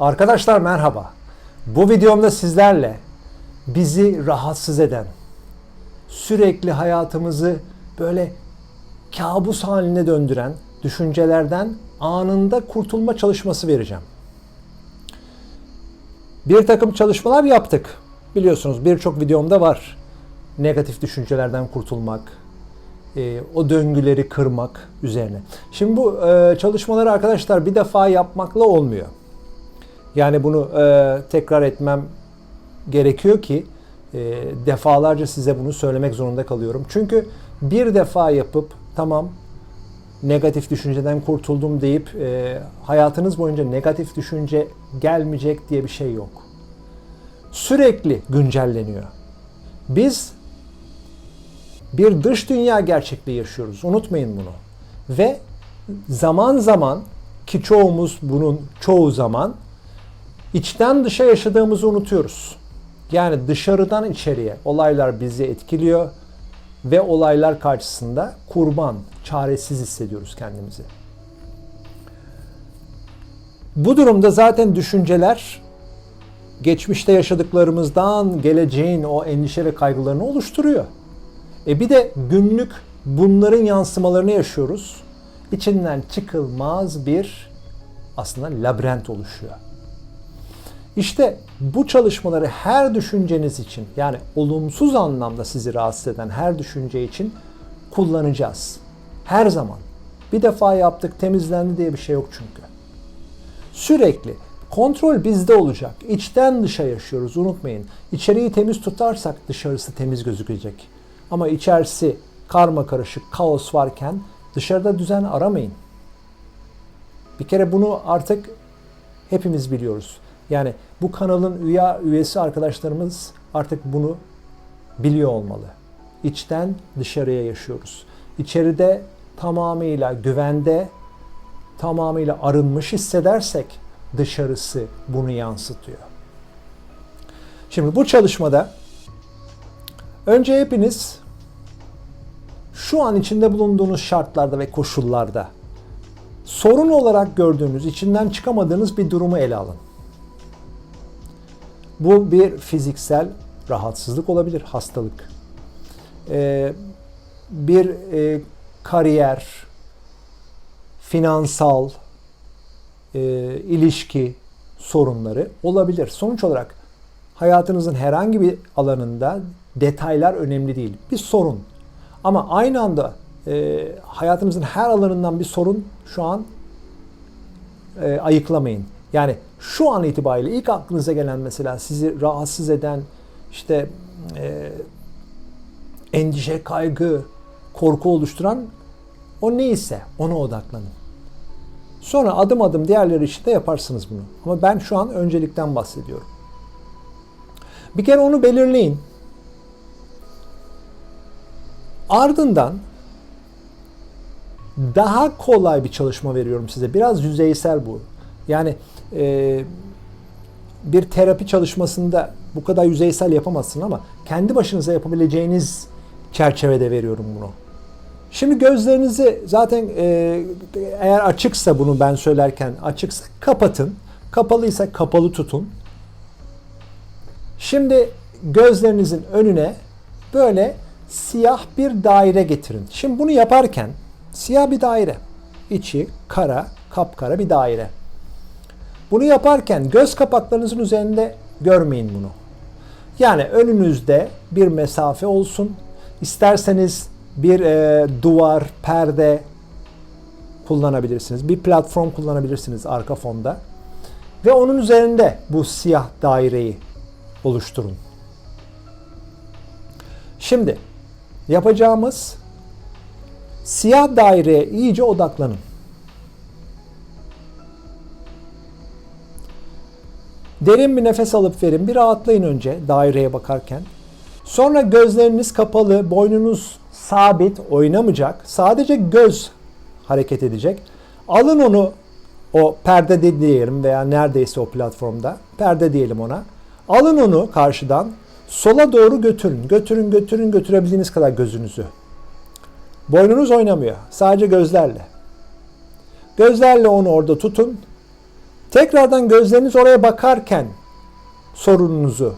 Arkadaşlar merhaba. Bu videomda sizlerle bizi rahatsız eden, sürekli hayatımızı böyle kabus haline döndüren düşüncelerden anında kurtulma çalışması vereceğim. Bir takım çalışmalar yaptık. Biliyorsunuz birçok videomda var. Negatif düşüncelerden kurtulmak, e, o döngüleri kırmak üzerine. Şimdi bu e, çalışmaları arkadaşlar bir defa yapmakla olmuyor. Yani bunu e, tekrar etmem gerekiyor ki e, defalarca size bunu söylemek zorunda kalıyorum. Çünkü bir defa yapıp tamam negatif düşünceden kurtuldum deyip e, hayatınız boyunca negatif düşünce gelmeyecek diye bir şey yok. Sürekli güncelleniyor. Biz bir dış dünya gerçekliği yaşıyoruz. Unutmayın bunu. Ve zaman zaman ki çoğumuz bunun çoğu zaman içten dışa yaşadığımızı unutuyoruz. Yani dışarıdan içeriye olaylar bizi etkiliyor ve olaylar karşısında kurban, çaresiz hissediyoruz kendimizi. Bu durumda zaten düşünceler geçmişte yaşadıklarımızdan geleceğin o endişe ve kaygılarını oluşturuyor. E bir de günlük bunların yansımalarını yaşıyoruz. İçinden çıkılmaz bir aslında labirent oluşuyor. İşte bu çalışmaları her düşünceniz için yani olumsuz anlamda sizi rahatsız eden her düşünce için kullanacağız. Her zaman. Bir defa yaptık temizlendi diye bir şey yok çünkü. Sürekli kontrol bizde olacak. İçten dışa yaşıyoruz unutmayın. İçeriği temiz tutarsak dışarısı temiz gözükecek. Ama içerisi karma karışık kaos varken dışarıda düzen aramayın. Bir kere bunu artık hepimiz biliyoruz. Yani bu kanalın üye, üyesi arkadaşlarımız artık bunu biliyor olmalı. İçten dışarıya yaşıyoruz. İçeride tamamıyla güvende, tamamıyla arınmış hissedersek dışarısı bunu yansıtıyor. Şimdi bu çalışmada önce hepiniz şu an içinde bulunduğunuz şartlarda ve koşullarda sorun olarak gördüğünüz, içinden çıkamadığınız bir durumu ele alın. Bu bir fiziksel rahatsızlık olabilir, hastalık. Ee, bir e, kariyer, finansal, e, ilişki sorunları olabilir. Sonuç olarak hayatınızın herhangi bir alanında detaylar önemli değil. Bir sorun. Ama aynı anda e, hayatınızın her alanından bir sorun şu an e, ayıklamayın. Yani şu an itibariyle ilk aklınıza gelen mesela sizi rahatsız eden işte e, endişe, kaygı, korku oluşturan o neyse ona odaklanın. Sonra adım adım diğerleri için de yaparsınız bunu. Ama ben şu an öncelikten bahsediyorum. Bir kere onu belirleyin. Ardından daha kolay bir çalışma veriyorum size. Biraz yüzeysel bu. Yani e, bir terapi çalışmasında bu kadar yüzeysel yapamazsın ama kendi başınıza yapabileceğiniz çerçevede veriyorum bunu. Şimdi gözlerinizi zaten e, eğer açıksa bunu ben söylerken açıksa kapatın. Kapalıysa kapalı tutun. Şimdi gözlerinizin önüne böyle siyah bir daire getirin. Şimdi bunu yaparken siyah bir daire. içi kara, kapkara bir daire. Bunu yaparken göz kapaklarınızın üzerinde görmeyin bunu. Yani önünüzde bir mesafe olsun. İsterseniz bir e, duvar, perde kullanabilirsiniz. Bir platform kullanabilirsiniz arka fonda. Ve onun üzerinde bu siyah daireyi oluşturun. Şimdi yapacağımız siyah daireye iyice odaklanın. Derin bir nefes alıp verin. Bir rahatlayın önce daireye bakarken. Sonra gözleriniz kapalı, boynunuz sabit, oynamayacak. Sadece göz hareket edecek. Alın onu o perde diyelim veya neredeyse o platformda. Perde diyelim ona. Alın onu karşıdan sola doğru götürün. Götürün, götürün, götürebildiğiniz kadar gözünüzü. Boynunuz oynamıyor. Sadece gözlerle. Gözlerle onu orada tutun Tekrardan gözleriniz oraya bakarken sorununuzu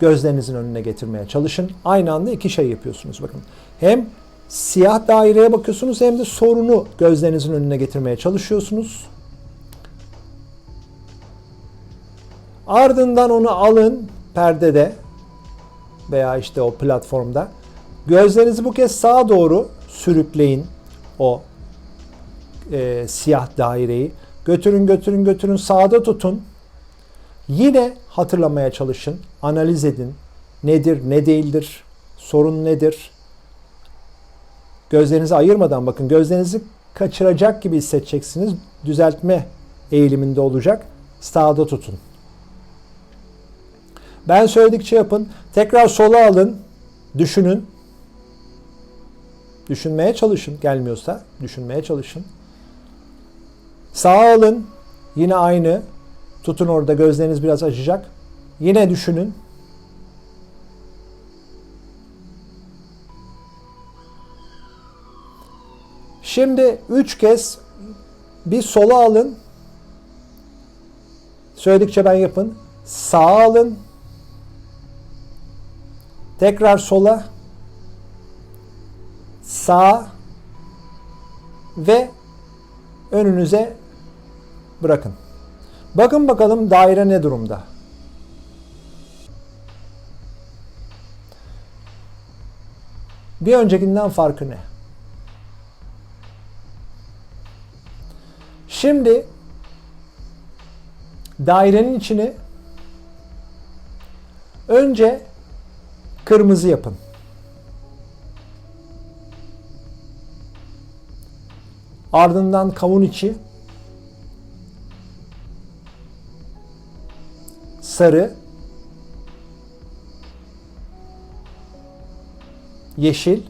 gözlerinizin önüne getirmeye çalışın. Aynı anda iki şey yapıyorsunuz bakın. Hem siyah daireye bakıyorsunuz hem de sorunu gözlerinizin önüne getirmeye çalışıyorsunuz. Ardından onu alın perdede veya işte o platformda. Gözlerinizi bu kez sağa doğru sürükleyin o e, siyah daireyi. Götürün götürün götürün sağda tutun. Yine hatırlamaya çalışın, analiz edin. Nedir, ne değildir, sorun nedir? Gözlerinizi ayırmadan bakın. Gözlerinizi kaçıracak gibi hissedeceksiniz. Düzeltme eğiliminde olacak. Sağda tutun. Ben söyledikçe yapın. Tekrar sola alın. Düşünün. Düşünmeye çalışın. Gelmiyorsa düşünmeye çalışın. Sağa alın. Yine aynı. Tutun orada gözleriniz biraz açacak. Yine düşünün. Şimdi üç kez bir sola alın. Söyledikçe ben yapın. Sağa alın. Tekrar sola. Sağ ve önünüze bırakın. Bakın bakalım daire ne durumda. Bir öncekinden farkı ne? Şimdi dairenin içini önce kırmızı yapın. Ardından kavun içi sarı, yeşil,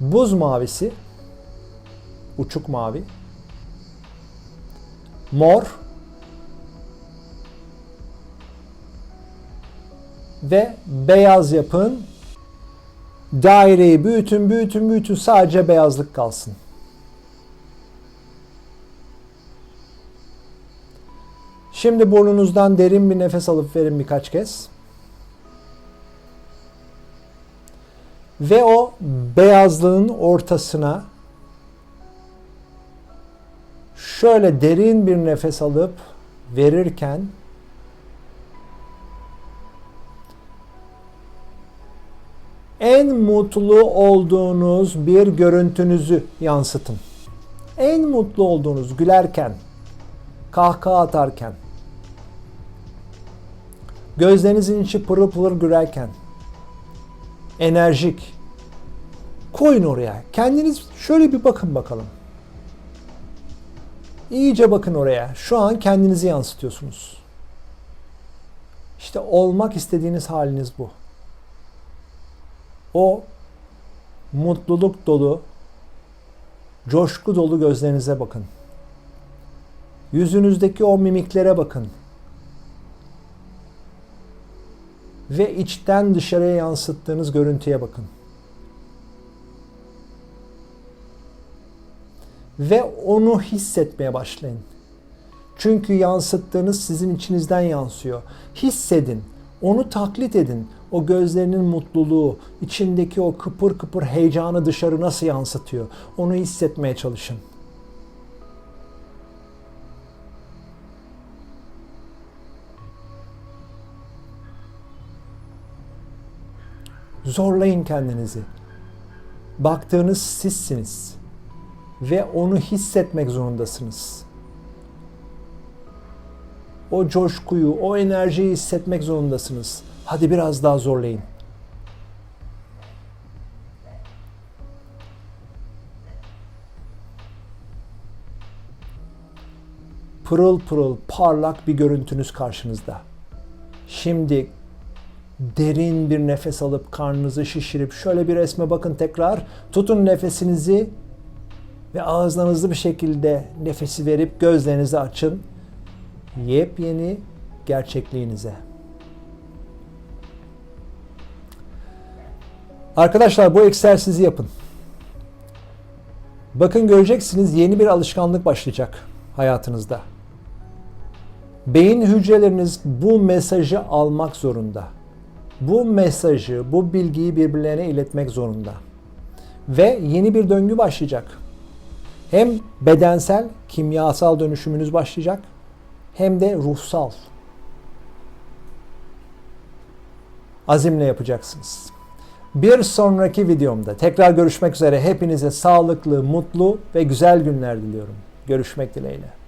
buz mavisi, uçuk mavi, mor ve beyaz yapın. Daireyi büyütün, büyütün, büyütün. Sadece beyazlık kalsın. Şimdi burnunuzdan derin bir nefes alıp verin birkaç kez. Ve o beyazlığın ortasına şöyle derin bir nefes alıp verirken en mutlu olduğunuz bir görüntünüzü yansıtın. En mutlu olduğunuz gülerken, kahkaha atarken, gözlerinizin içi pırıl pırıl gürerken, enerjik, koyun oraya. Kendiniz şöyle bir bakın bakalım. İyice bakın oraya. Şu an kendinizi yansıtıyorsunuz. İşte olmak istediğiniz haliniz bu. O mutluluk dolu, coşku dolu gözlerinize bakın. Yüzünüzdeki o mimiklere bakın. Ve içten dışarıya yansıttığınız görüntüye bakın. Ve onu hissetmeye başlayın. Çünkü yansıttığınız sizin içinizden yansıyor. Hissedin, onu taklit edin. O gözlerinin mutluluğu, içindeki o kıpır kıpır heyecanı dışarı nasıl yansıtıyor? Onu hissetmeye çalışın. Zorlayın kendinizi. Baktığınız sizsiniz ve onu hissetmek zorundasınız. O coşkuyu, o enerjiyi hissetmek zorundasınız. Hadi biraz daha zorlayın. Pırıl pırıl parlak bir görüntünüz karşınızda. Şimdi derin bir nefes alıp karnınızı şişirip şöyle bir resme bakın tekrar. Tutun nefesinizi ve ağızdan hızlı bir şekilde nefesi verip gözlerinizi açın. Yepyeni gerçekliğinize. Arkadaşlar bu egzersizi yapın. Bakın göreceksiniz yeni bir alışkanlık başlayacak hayatınızda. Beyin hücreleriniz bu mesajı almak zorunda. Bu mesajı, bu bilgiyi birbirlerine iletmek zorunda. Ve yeni bir döngü başlayacak. Hem bedensel, kimyasal dönüşümünüz başlayacak hem de ruhsal. Azimle yapacaksınız. Bir sonraki videomda tekrar görüşmek üzere. Hepinize sağlıklı, mutlu ve güzel günler diliyorum. Görüşmek dileğiyle.